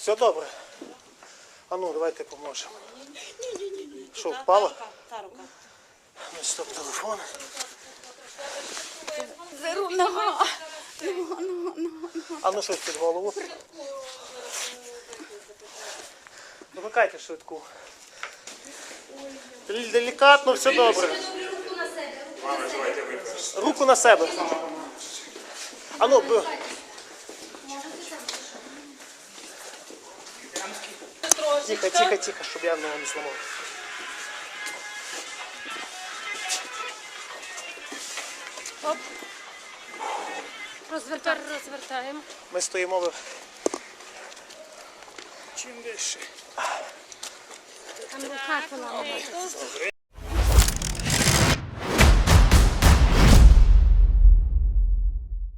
Все добре. А ну, давайте поможемо. Що, впала? Та рука. Ну, стоп, телефон. Зеру нога. А ну щось під голову. Викликайте швидку. Делікатно, все добре. Руку на себе. А ну, тихо, тихо, тихо, щоб я одного не зламав. Оп. розвертаємо. Ми стоїмо. в- Чим вище. Там рука поламана. Добре.